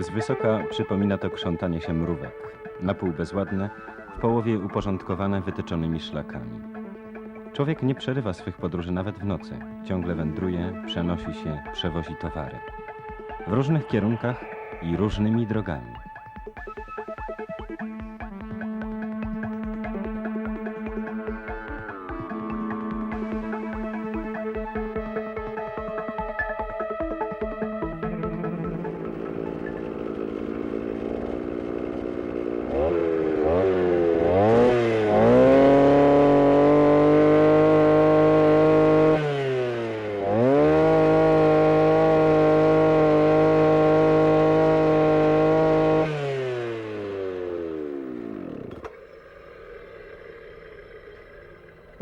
Z wysoka przypomina to krzątanie się mrówek. Na pół bezładne, w połowie uporządkowane wytyczonymi szlakami. Człowiek nie przerywa swych podróży nawet w nocy. Ciągle wędruje, przenosi się, przewozi towary. W różnych kierunkach i różnymi drogami.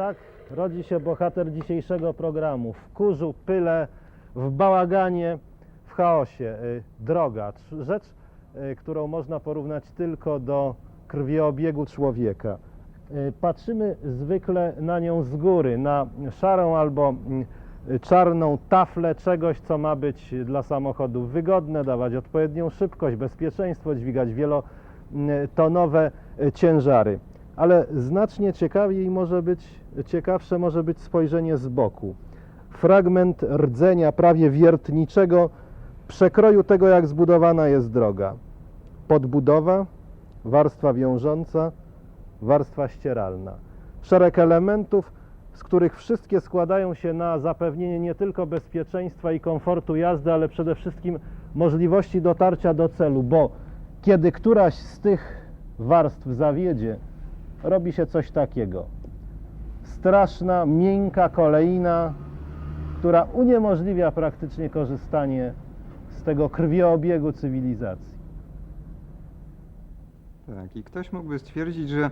Tak rodzi się bohater dzisiejszego programu. W kurzu, pyle, w bałaganie, w chaosie. Y, Droga, rzecz, y, którą można porównać tylko do krwiobiegu człowieka. Y, Patrzymy zwykle na nią z góry, na szarą albo czarną taflę czegoś, co ma być dla samochodów wygodne, dawać odpowiednią szybkość, bezpieczeństwo, dźwigać wielotonowe ciężary ale znacznie ciekawiej może być, ciekawsze może być spojrzenie z boku. Fragment rdzenia prawie wiertniczego przekroju tego, jak zbudowana jest droga. Podbudowa, warstwa wiążąca, warstwa ścieralna. Szereg elementów, z których wszystkie składają się na zapewnienie nie tylko bezpieczeństwa i komfortu jazdy, ale przede wszystkim możliwości dotarcia do celu, bo kiedy któraś z tych warstw zawiedzie, robi się coś takiego. Straszna, miękka kolejna, która uniemożliwia praktycznie korzystanie z tego krwioobiegu cywilizacji. Tak, i ktoś mógłby stwierdzić, że,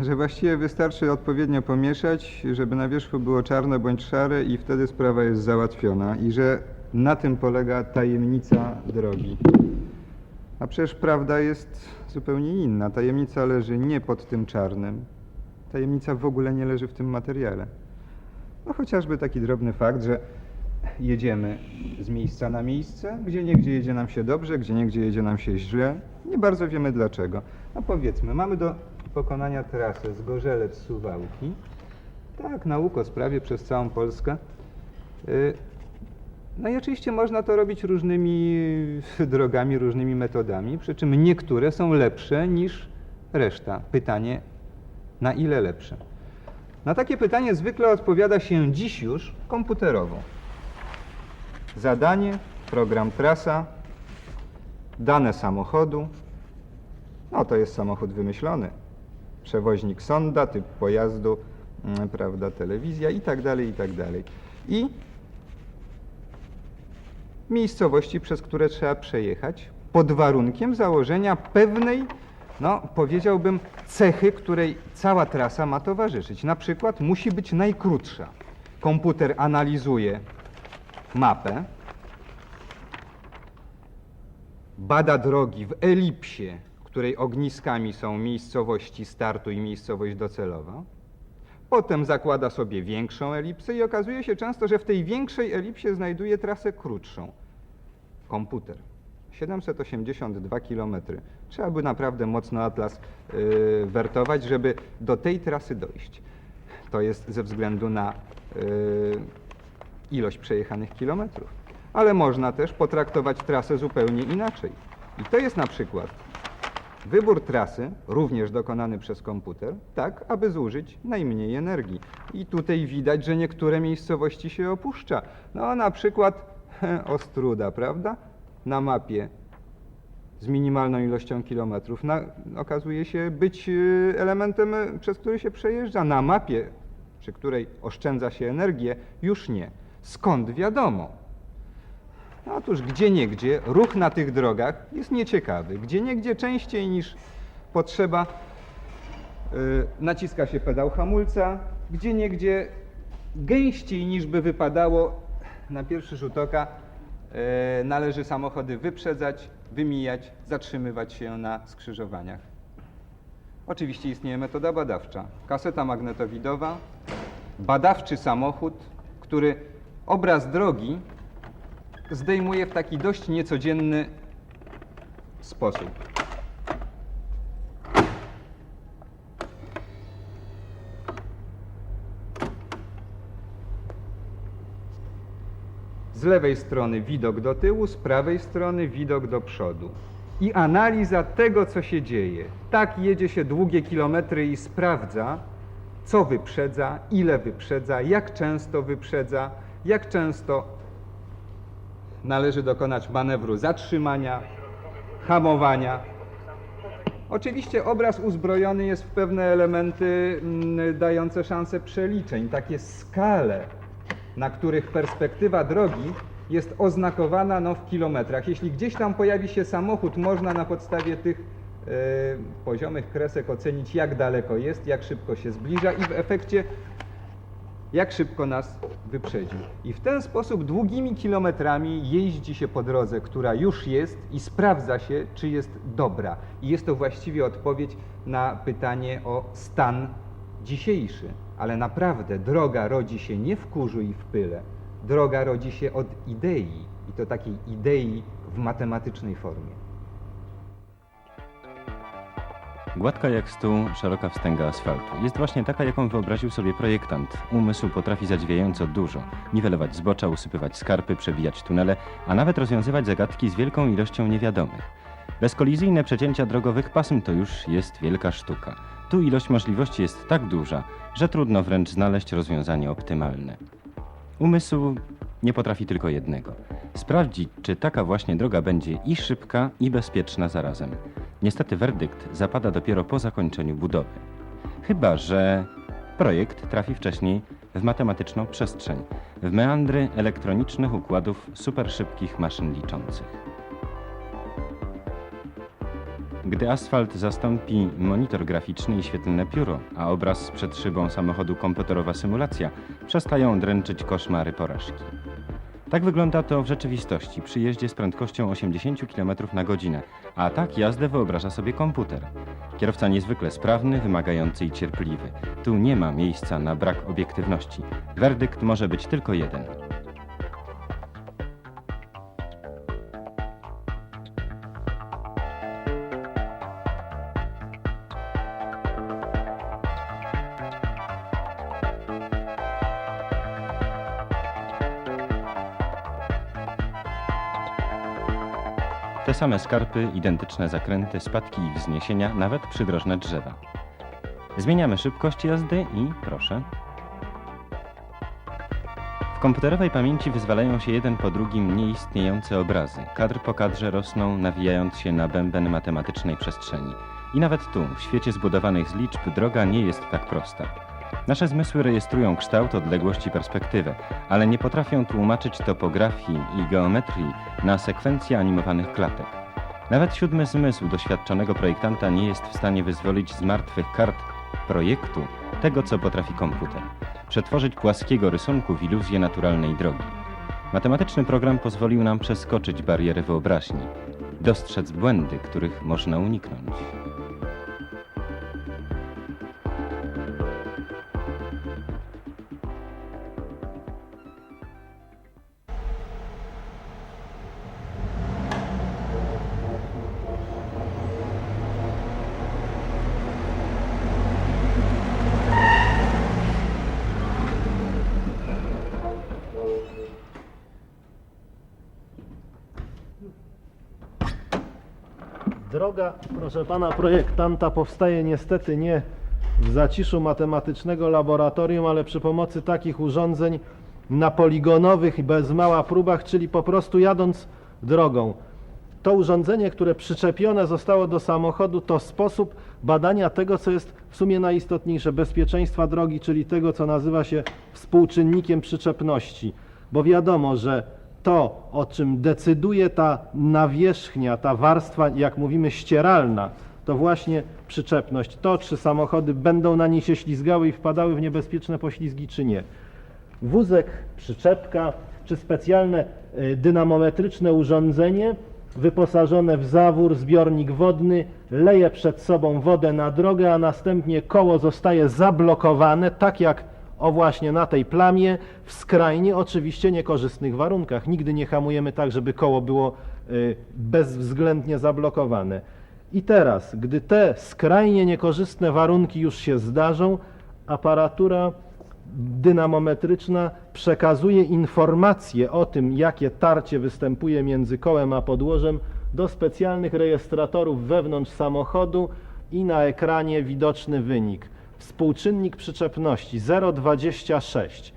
że właściwie wystarczy odpowiednio pomieszać, żeby na wierzchu było czarne bądź szare i wtedy sprawa jest załatwiona i że na tym polega tajemnica drogi. A przecież prawda jest zupełnie inna. Tajemnica leży nie pod tym czarnym. Tajemnica w ogóle nie leży w tym materiale. No chociażby taki drobny fakt, że jedziemy z miejsca na miejsce, gdzie niegdzie jedzie nam się dobrze, gdzie niegdzie jedzie nam się źle. Nie bardzo wiemy dlaczego. No powiedzmy, mamy do pokonania trasę z Gorzelec Suwałki. Tak, na ukos prawie przez całą Polskę. Y, No i oczywiście można to robić różnymi drogami, różnymi metodami, przy czym niektóre są lepsze niż reszta. Pytanie, na ile lepsze? Na takie pytanie zwykle odpowiada się dziś już komputerowo. Zadanie, program trasa, dane samochodu. No to jest samochód wymyślony. Przewoźnik sonda, typ pojazdu, mm, prawda, telewizja i tak dalej, i tak dalej. I miejscowości, przez które trzeba przejechać, pod warunkiem założenia pewnej, no powiedziałbym, cechy, której cała trasa ma towarzyszyć. Na przykład musi być najkrótsza. Komputer analizuje mapę, bada drogi w elipsie, której ogniskami są miejscowości startu i miejscowość docelowa. Potem zakłada sobie większą elipsę i okazuje się często, że w tej większej elipsie znajduje trasę krótszą. Komputer. 782 km. Trzeba by naprawdę mocno atlas yy, wertować, żeby do tej trasy dojść. To jest ze względu na yy, ilość przejechanych kilometrów. Ale można też potraktować trasę zupełnie inaczej. I to jest na przykład Wybór trasy, również dokonany przez komputer, tak, aby zużyć najmniej energii. I tutaj widać, że niektóre miejscowości się opuszcza. No, na przykład Ostruda, prawda? Na mapie z minimalną ilością kilometrów na, okazuje się być y, elementem, y, przez który się przejeżdża. Na mapie, przy której oszczędza się energię, już nie. Skąd wiadomo? Otóż gdzie niegdzie ruch na tych drogach jest nieciekawy. Gdzie niegdzie częściej niż potrzeba y, naciska się pedał hamulca, gdzie niegdzie gęściej niż by wypadało na pierwszy rzut oka y, należy samochody wyprzedzać, wymijać, zatrzymywać się na skrzyżowaniach. Oczywiście istnieje metoda badawcza. Kaseta magnetowidowa, badawczy samochód, który obraz drogi zdejmuje w taki dość niecodzienny sposób. Z lewej strony widok do tyłu, z prawej strony widok do przodu. I analiza tego, co się dzieje. Tak jedzie się długie kilometry i sprawdza, co wyprzedza, ile wyprzedza, jak często wyprzedza, jak często należy dokonać manewru zatrzymania, hamowania. Oczywiście obraz uzbrojony jest w pewne elementy mm, dające szansę przeliczeń, takie skale, na których perspektywa drogi jest oznakowana no, w kilometrach. Jeśli gdzieś tam pojawi się samochód, można na podstawie tych e, poziomych kresek ocenić, jak daleko jest, jak szybko się zbliża i w efekcie jak szybko nas wyprzedził. I w ten sposób długimi kilometrami jeździ się po drodze, która już jest i sprawdza się, czy jest dobra. I jest to właściwie odpowiedź na pytanie o stan dzisiejszy. Ale naprawdę droga rodzi się nie w kurzu i w pyle. Droga rodzi się od idei i to takiej idei w matematycznej formie. Gładka jak stół, szeroka wstęga asfaltu. Jest właśnie taka, jaką wyobraził sobie projektant. Umysł potrafi zadziwiająco dużo. Niwelować zbocza, usypywać skarpy, przebijać tunele, a nawet rozwiązywać zagadki z wielką ilością niewiadomych. Bezkolizyjne przecięcia drogowych pasm to już jest wielka sztuka. Tu ilość możliwości jest tak duża, że trudno wręcz znaleźć rozwiązanie optymalne. Umysł nie potrafi tylko jednego. Sprawdzić, czy taka właśnie droga będzie i szybka, i bezpieczna zarazem. Niestety werdykt zapada dopiero po zakończeniu budowy. Chyba, że projekt trafi wcześniej w matematyczną przestrzeń, w meandry elektronicznych układów superszybkich maszyn liczących. Gdy asfalt zastąpi monitor graficzny i świetlne pióro, a obraz przed szybą samochodu komputerowa symulacja, przestają dręczyć koszmary porażki. Tak wygląda to w rzeczywistości przy jeździe z prędkością 80 km na godzinę, a tak jazdę wyobraża sobie komputer. Kierowca niezwykle sprawny, wymagający i cierpliwy. Tu nie ma miejsca na brak obiektywności. Werdykt może być tylko jeden. Te same skarpy, identyczne zakręty, spadki i wzniesienia, nawet przydrożne drzewa. Zmieniamy szybkość jazdy i proszę. W komputerowej pamięci wyzwalają się jeden po drugim nieistniejące obrazy. Kadr po kadrze rosną, nawijając się na bęben matematycznej przestrzeni. I nawet tu, w świecie zbudowanych z liczb, droga nie jest tak prosta. Nasze zmysły rejestrują kształt, odległość i perspektywę, ale nie potrafią tłumaczyć topografii i geometrii na sekwencje animowanych klatek. Nawet siódmy zmysł doświadczonego projektanta nie jest w stanie wyzwolić z martwych kart projektu tego, co potrafi komputer. Przetworzyć płaskiego rysunku w iluzję naturalnej drogi. Matematyczny program pozwolił nam przeskoczyć bariery wyobraźni, dostrzec błędy, których można uniknąć. Proszę pana projektanta, powstaje niestety nie w zaciszu matematycznego laboratorium, ale przy pomocy takich urządzeń na poligonowych i bez mała próbach, czyli po prostu jadąc drogą. To urządzenie, które przyczepione zostało do samochodu, to sposób badania tego, co jest w sumie najistotniejsze bezpieczeństwa drogi, czyli tego, co nazywa się współczynnikiem przyczepności. Bo wiadomo, że to, o czym decyduje ta nawierzchnia, ta warstwa, jak mówimy, ścieralna, to właśnie przyczepność. To, czy samochody będą na niej się ślizgały i wpadały w niebezpieczne poślizgi, czy nie. Wózek, przyczepka, czy specjalne y, dynamometryczne urządzenie wyposażone w zawór, zbiornik wodny, leje przed sobą wodę na drogę, a następnie koło zostaje zablokowane, tak jak o właśnie na tej plamie, w skrajnie oczywiście niekorzystnych warunkach. Nigdy nie hamujemy tak, żeby koło było y, bezwzględnie zablokowane. I teraz, gdy te skrajnie niekorzystne warunki już się zdarzą, aparatura dynamometryczna przekazuje informacje o tym, jakie tarcie występuje między kołem a podłożem do specjalnych rejestratorów wewnątrz samochodu i na ekranie widoczny wynik. Współczynnik przyczepności 0,26.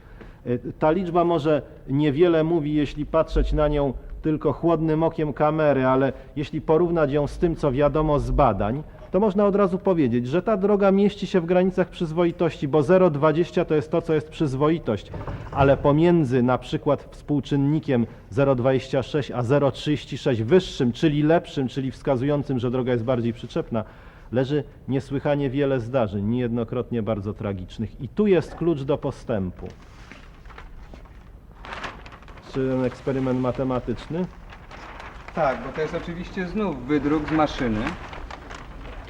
Y, Ta liczba może niewiele mówi, jeśli patrzeć na nią tylko chłodnym okiem kamery, ale jeśli porównać ją z tym, co wiadomo z badań, to można od razu powiedzieć, że ta droga mieści się w granicach przyzwoitości, bo 0,20 to jest to, co jest przyzwoitość, ale pomiędzy na przykład współczynnikiem 0,26 a 0,36 wyższym, czyli lepszym, czyli wskazującym, że droga jest bardziej przyczepna, leży niesłychanie wiele zdarzeń, niejednokrotnie bardzo tragicznych. I tu jest klucz do postępu. Czy ten eksperyment matematyczny? Tak, bo to jest oczywiście znów wydruk z maszyny.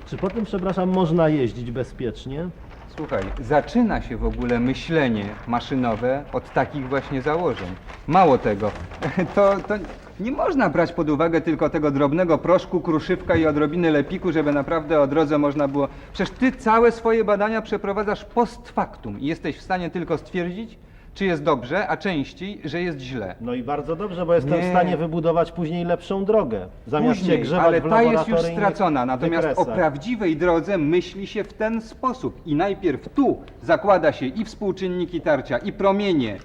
Czy po tym, przepraszam, można jeździć bezpiecznie? Słuchaj, zaczyna się w ogóle myślenie maszynowe od takich właśnie założeń. Mało tego, to, to nie można brać pod uwagę tylko tego drobnego proszku, kruszywka i odrobiny lepiku, żeby naprawdę o drodze można było. Przecież ty całe swoje badania przeprowadzasz post factum i jesteś w stanie tylko stwierdzić, czy jest dobrze, a częściej, że jest źle. No i bardzo dobrze, bo jestem Nie. w stanie wybudować później lepszą drogę. Zamiast się Później, grzebać ale w ta jest już laboratoryjnych stracona. Natomiast o wykresach. prawdziwej drodze myśli się w ten sposób. I najpierw tu zakłada się i współczynniki tarcia, i promienie,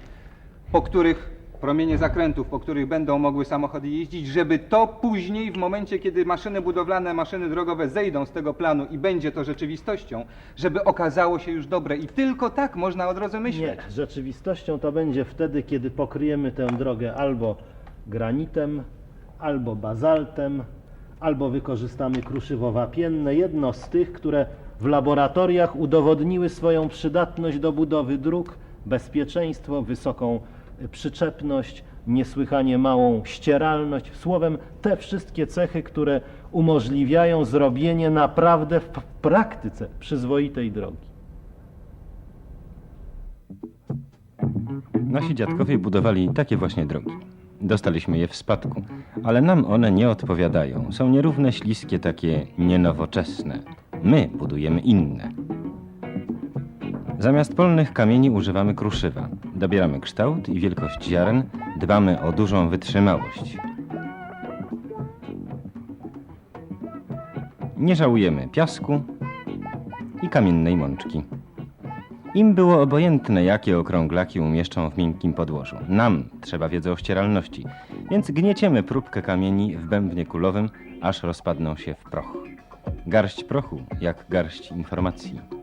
po których promienie zakrętów, po których będą mogły samochody jeździć, żeby to później, w momencie, kiedy maszyny budowlane, maszyny drogowe zejdą z tego planu i będzie to rzeczywistością, żeby okazało się już dobre. I tylko tak można o drodze myśleć. Nie, rzeczywistością to będzie wtedy, kiedy pokryjemy tę drogę albo granitem, albo bazaltem, albo wykorzystamy kruszywo wapienne. Jedno z tych, które w laboratoriach udowodniły swoją przydatność do budowy dróg, bezpieczeństwo, wysoką przyczepność, niesłychanie małą ścieralność. Słowem, te wszystkie cechy, które umożliwiają zrobienie naprawdę w praktyce przyzwoitej drogi. Nasi dziadkowie budowali takie właśnie drogi. Dostaliśmy je w spadku, ale nam one nie odpowiadają. Są nierówne, śliskie, takie nienowoczesne. My budujemy inne. Zamiast polnych kamieni używamy kruszywa. Dobieramy kształt i wielkość ziaren, dbamy o dużą wytrzymałość. Nie żałujemy piasku i kamiennej mączki. Im było obojętne, jakie okrąglaki umieszczą w miękkim podłożu. Nam trzeba wiedzy o ścieralności, więc gnieciemy próbkę kamieni w bębnie kulowym, aż rozpadną się w proch. Garść prochu, jak garść informacji.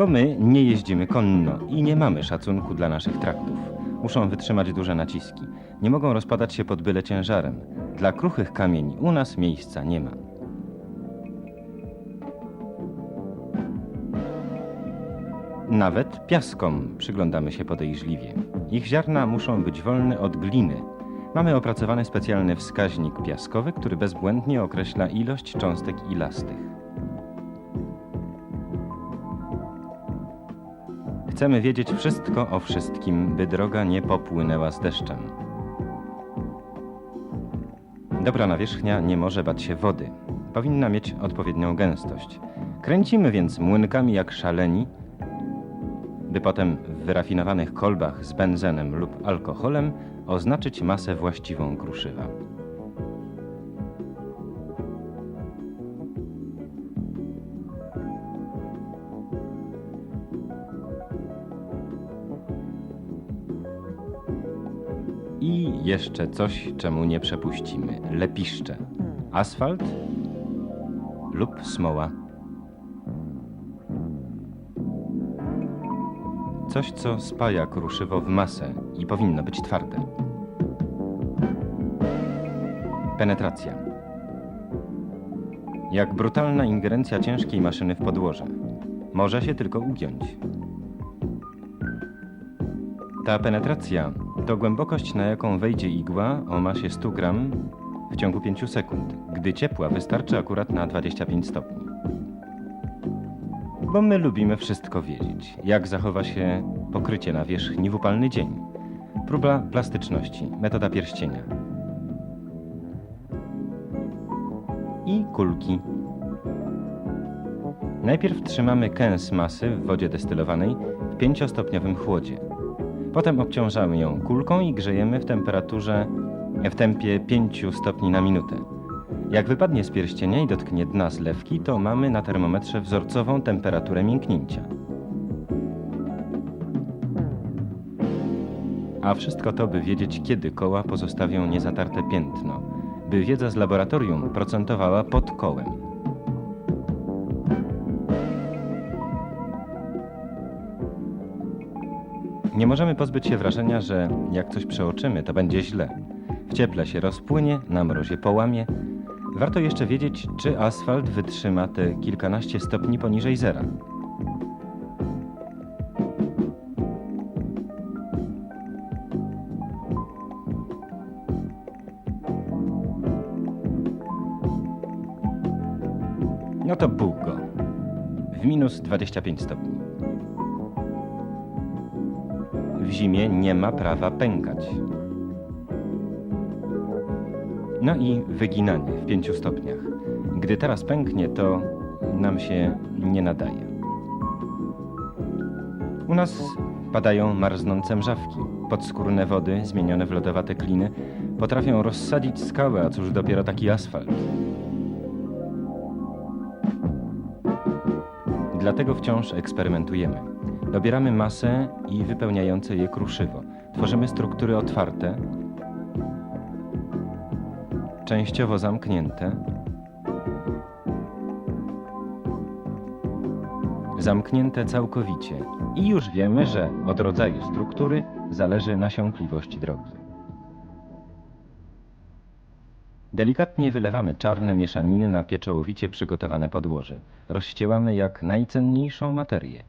Bo my nie jeździmy konno i nie mamy szacunku dla naszych traktów. Muszą wytrzymać duże naciski. Nie mogą rozpadać się pod byle ciężarem. Dla kruchych kamieni u nas miejsca nie ma. Nawet piaskom przyglądamy się podejrzliwie. Ich ziarna muszą być wolne od gliny. Mamy opracowany specjalny wskaźnik piaskowy, który bezbłędnie określa ilość cząstek ilastych. Chcemy wiedzieć wszystko o wszystkim, by droga nie popłynęła z deszczem. Dobra nawierzchnia nie może bać się wody. Powinna mieć odpowiednią gęstość. Kręcimy więc młynkami jak szaleni, by potem w wyrafinowanych kolbach z benzenem lub alkoholem oznaczyć masę właściwą kruszywa. Jeszcze coś, czemu nie przepuścimy. Lepiszcze. Asfalt lub smoła. Coś, co spaja kruszywo w masę i powinno być twarde. Penetracja. Jak brutalna ingerencja ciężkiej maszyny w podłoże. Może się tylko ugiąć. Ta penetracja to głębokość, na jaką wejdzie igła o masie 100 gram w ciągu 5 sekund, gdy ciepła wystarczy akurat na 25 stopni. Bo my lubimy wszystko wiedzieć, jak zachowa się pokrycie na wierzchni w upalny dzień. Próba plastyczności, metoda pierścienia. I kulki. Najpierw trzymamy kęs masy w wodzie destylowanej w 5-stopniowym chłodzie. Potem obciążamy ją kulką i grzejemy w temperaturze w tempie 5 stopni na minutę. Jak wypadnie z pierścienia i dotknie dna zlewki, to mamy na termometrze wzorcową temperaturę mięknięcia. A wszystko to, by wiedzieć, kiedy koła pozostawią niezatarte piętno, by wiedza z laboratorium procentowała pod kołem. Nie możemy pozbyć się wrażenia, że jak coś przeoczymy, to będzie źle. W cieple się rozpłynie, na mrozie połamie. Warto jeszcze wiedzieć, czy asfalt wytrzyma te kilkanaście stopni poniżej zera. No to Bóg go. W minus 25 stopni. Zimie nie ma prawa pękać. No i wyginanie w 5 stopniach. Gdy teraz pęknie, to nam się nie nadaje. U nas padają marznące mrzawki. Podskórne wody, zmienione w lodowate kliny, potrafią rozsadzić skałę, a cóż dopiero taki asfalt. Dlatego wciąż eksperymentujemy. Dobieramy masę i wypełniające je kruszywo. Tworzymy struktury otwarte, częściowo zamknięte, zamknięte całkowicie. I już wiemy, że od rodzaju struktury zależy nasiąkliwość drogi. Delikatnie wylewamy czarne mieszaniny na pieczołowicie przygotowane podłoże. Rozścielamy jak najcenniejszą materię.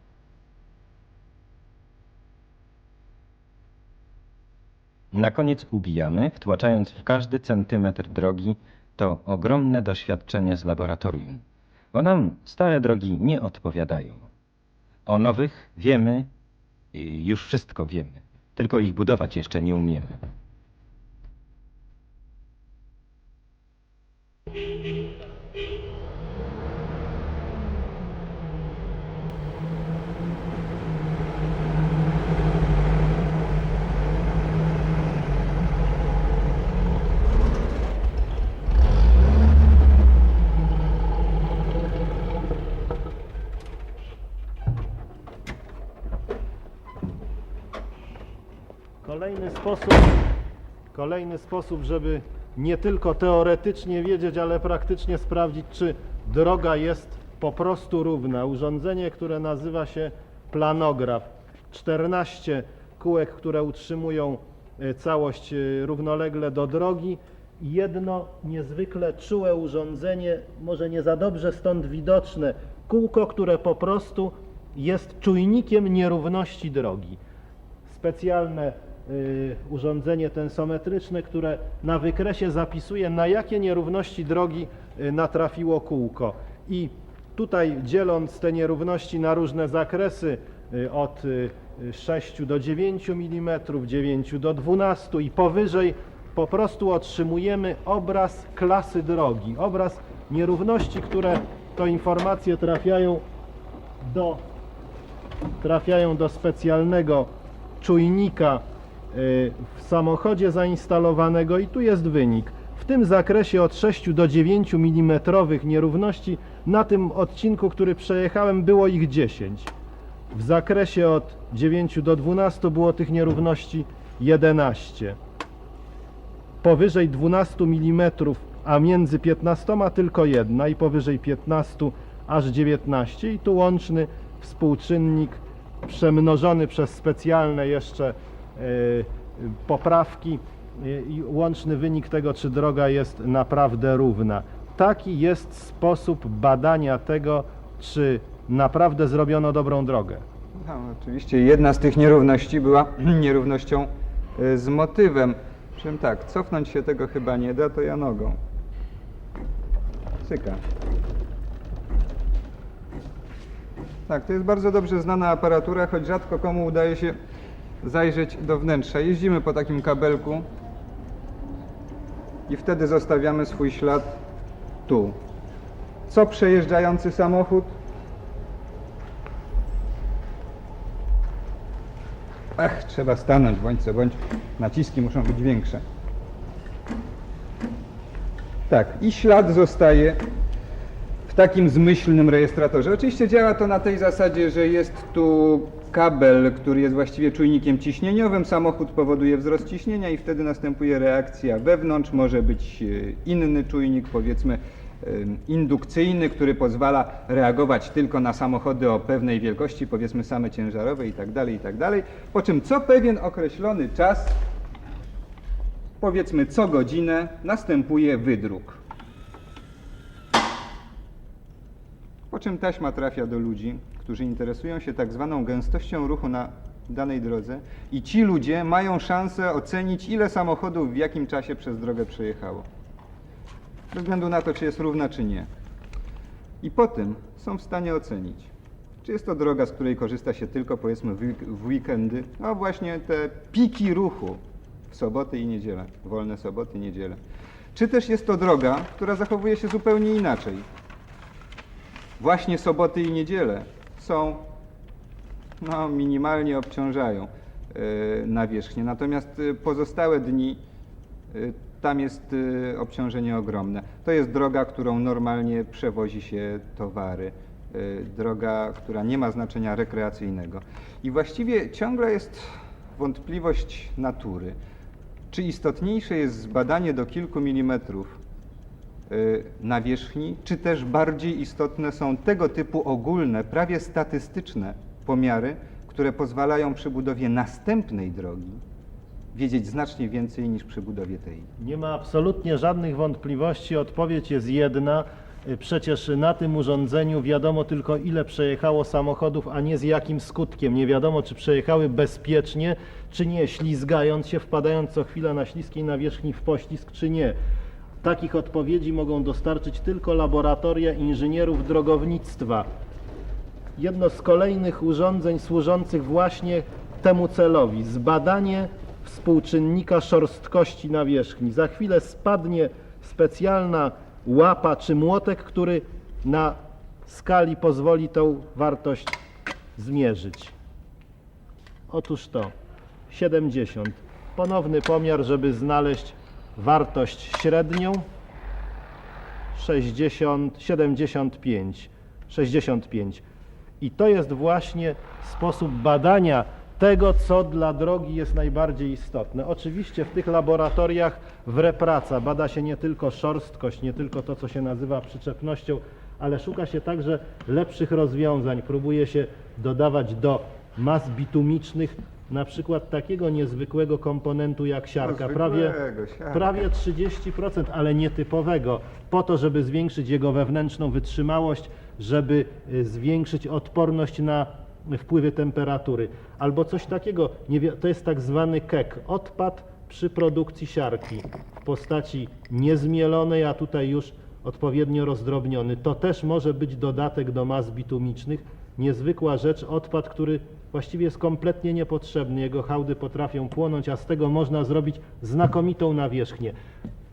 Na koniec ubijamy, wtłaczając w każdy centymetr drogi to ogromne doświadczenie z laboratorium. Bo nam stare drogi nie odpowiadają. O nowych wiemy, i już wszystko wiemy, tylko ich budować jeszcze nie umiemy. Kolejny sposób, kolejny sposób, żeby nie tylko teoretycznie wiedzieć, ale praktycznie sprawdzić, czy droga jest po prostu równa. Urządzenie, które nazywa się planograf. 14 kółek, które utrzymują e, całość e, równolegle do drogi. Jedno niezwykle czułe urządzenie, może nie za dobrze stąd widoczne, kółko, które po prostu jest czujnikiem nierówności drogi specjalne urządzenie tensometryczne, które na wykresie zapisuje, na jakie nierówności drogi y, natrafiło kółko. I tutaj dzieląc te nierówności na różne zakresy, y, od y, 6 do 9 mm, 9 do 12 i powyżej, po prostu otrzymujemy obraz klasy drogi, obraz nierówności, które to informacje trafiają do trafiają do specjalnego czujnika y, w samochodzie zainstalowanego i tu jest wynik. W tym zakresie od 6 do 9 mm nierówności na tym odcinku, który przejechałem było ich 10. W zakresie od 9 do 12 było tych nierówności 11. powyżej 12 mm, a między 15 tylko jedna i powyżej 15 aż 19 i tu łączny współczynnik przemnożony przez specjalne jeszcze poprawki e, i łączny wynik tego, czy droga jest naprawdę równa. Taki jest sposób badania tego, czy naprawdę zrobiono dobrą drogę. No, oczywiście jedna z tych nierówności była nierównością y, z motywem. Przy czym tak, cofnąć się tego chyba nie da, to ja nogą. Cyka. Tak, to jest bardzo dobrze znana aparatura, choć rzadko komu udaje się zajrzeć do wnętrza. Jeździmy po takim kabelku i wtedy zostawiamy swój ślad tu. Co przejeżdżający samochód Ach, trzeba stanąć, bądź co bądź. Naciski muszą być większe. Tak, i ślad zostaje w takim zmyślnym rejestratorze. Oczywiście działa to na tej zasadzie, że jest tu kabel, który jest właściwie czujnikiem ciśnieniowym. Samochód powoduje wzrost ciśnienia i wtedy następuje reakcja wewnątrz. Może być e, inny czujnik, powiedzmy e, indukcyjny, który pozwala reagować tylko na samochody o pewnej wielkości, powiedzmy same ciężarowe i tak dalej, i tak. Po czym co pewien określony czas, powiedzmy co godzinę, następuje wydruk. Czym taśma trafia do ludzi, którzy interesują się tak zwaną gęstością ruchu na danej drodze i ci ludzie mają szansę ocenić, ile samochodów w jakim czasie przez drogę przejechało. Bez względu na to, czy jest równa, czy nie. I po tym są w stanie ocenić, czy jest to droga, z której korzysta się tylko powiedzmy w week- w weekendy, a właśnie te piki ruchu w soboty i niedzielę, wolne soboty niedzielę. Czy też jest to droga, która zachowuje się zupełnie inaczej, właśnie soboty i niedziele są no, minimalnie obciążają e, nawierzchnię. Natomiast e, pozostałe dni e, tam jest obciążenie ogromne. To jest droga, którą normalnie przewozi się towary. Droga, która nie ma znaczenia rekreacyjnego. I właściwie ciągle jest wątpliwość natury. Czy istotniejsze jest zbadanie do kilku milimetrów nawierzchni, czy też bardziej istotne są tego typu ogólne, prawie statystyczne pomiary, które pozwalają przy budowie następnej drogi wiedzieć znacznie więcej niż przy budowie tej. Nie ma absolutnie żadnych wątpliwości. Odpowiedź jest jedna. Y, Przecież na tym urządzeniu wiadomo tylko ile przejechało samochodów, a nie z jakim skutkiem. Nie wiadomo, czy przejechały bezpiecznie, czy nie, ślizgając się, wpadając co chwilę na śliskiej nawierzchni w poślizg, czy nie. Takich odpowiedzi mogą dostarczyć tylko laboratoria inżynierów drogownictwa. Jedno z kolejnych urządzeń służących właśnie temu celowi zbadanie współczynnika szorstkości nawierzchni. Za chwilę spadnie specjalna łapa czy młotek, który na skali pozwoli tą wartość zmierzyć. Otóż to 70. Ponowny pomiar, żeby znaleźć wartość średnią 60, 75, 65. I to jest właśnie sposób badania tego, co dla drogi jest najbardziej istotne. Oczywiście w tych laboratoriach w repraca bada się nie tylko szorstkość, nie tylko to, co się nazywa przyczepnością, ale szuka się także lepszych rozwiązań. Próbuje się dodawać do mas bitumicznych na przykład takiego niezwykłego komponentu jak siarka. Prawie, siarka. prawie 30%, ale nietypowego, po to, żeby zwiększyć jego wewnętrzną wytrzymałość, żeby y, zwiększyć odporność na wpływy temperatury. Albo coś takiego, to jest tak zwany kek, odpad przy produkcji siarki w postaci niezmielonej, a tutaj już odpowiednio rozdrobniony. To też może być dodatek do mas bitumicznych. Niezwykła rzecz, odpad, który właściwie jest kompletnie niepotrzebny. Jego hałdy potrafią płonąć, a z tego można zrobić znakomitą nawierzchnię.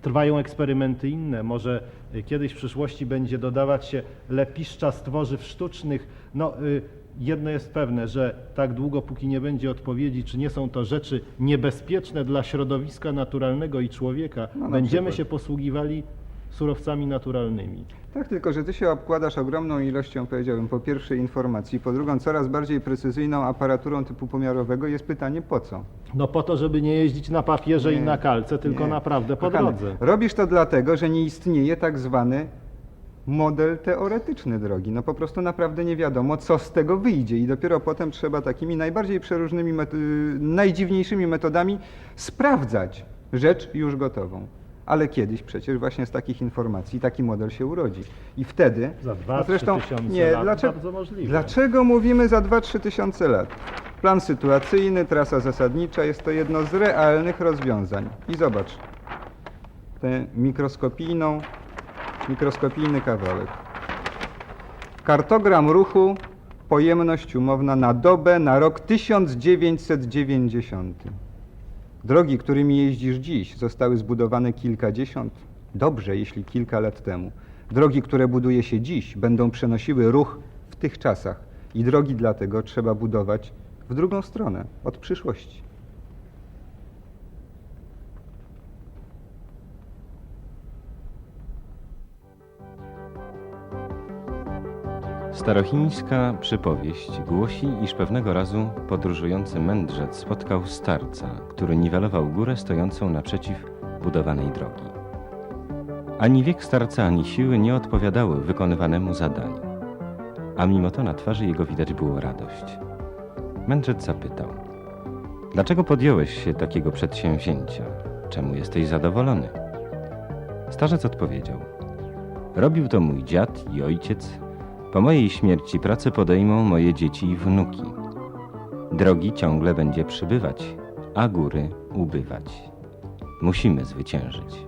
Trwają eksperymenty inne. Może y, kiedyś w przyszłości będzie dodawać się lepiszcza z tworzyw sztucznych. No, y, jedno jest pewne, że tak długo, póki nie będzie odpowiedzi, czy nie są to rzeczy niebezpieczne dla środowiska naturalnego i człowieka, No, będziemy przykład. się posługiwali surowcami naturalnymi. Tak, tylko że ty się obkładasz ogromną ilością, powiedziałbym, po pierwsze informacji, po drugą coraz bardziej precyzyjną aparaturą typu pomiarowego. Jest pytanie po co? No po to, żeby nie jeździć na papierze i Nie, na kalce, tylko nie. naprawdę po Kochany, drodze. Robisz to dlatego, że nie istnieje tak zwany model teoretyczny drogi. No po prostu naprawdę nie wiadomo, co z tego wyjdzie i dopiero potem trzeba takimi najbardziej przeróżnymi, najdziwniejszymi metodami sprawdzać rzecz już gotową. Ale kiedyś przecież właśnie z takich informacji taki model się urodzi. I wtedy... Za dwa, no trzy zresztą, tysiące nie, lat dlaczego, bardzo możliwe. Dlaczego mówimy za 2-3 tysiące lat? Plan sytuacyjny, trasa zasadnicza jest to jedno z realnych rozwiązań. I zobacz, tę mikroskopijną, mikroskopijny kawałek. Kartogram ruchu, pojemność umowna na dobę na rok 1990. Drogi, którymi jeździsz dziś, zostały zbudowane kilkadziesiąt, dobrze jeśli kilka lat temu. Drogi, które buduje się dziś, będą przenosiły ruch w tych czasach. I drogi dlatego trzeba budować w drugą stronę, od przyszłości. Starochińska przypowieść głosi, iż pewnego razu podróżujący mędrzec spotkał starca, który niwelował górę stojącą naprzeciw budowanej drogi. Ani wiek starca, ani siły nie odpowiadały wykonywanemu zadaniu, a mimo to na twarzy jego widać było radość. Mędrzec zapytał: Dlaczego podjąłeś się takiego przedsięwzięcia? Czemu jesteś zadowolony? Starzec odpowiedział: Robił to mój dziad i ojciec. Po mojej śmierci pracę podejmą moje dzieci i wnuki. Drogi ciągle będzie przybywać, a góry ubywać. Musimy zwyciężyć.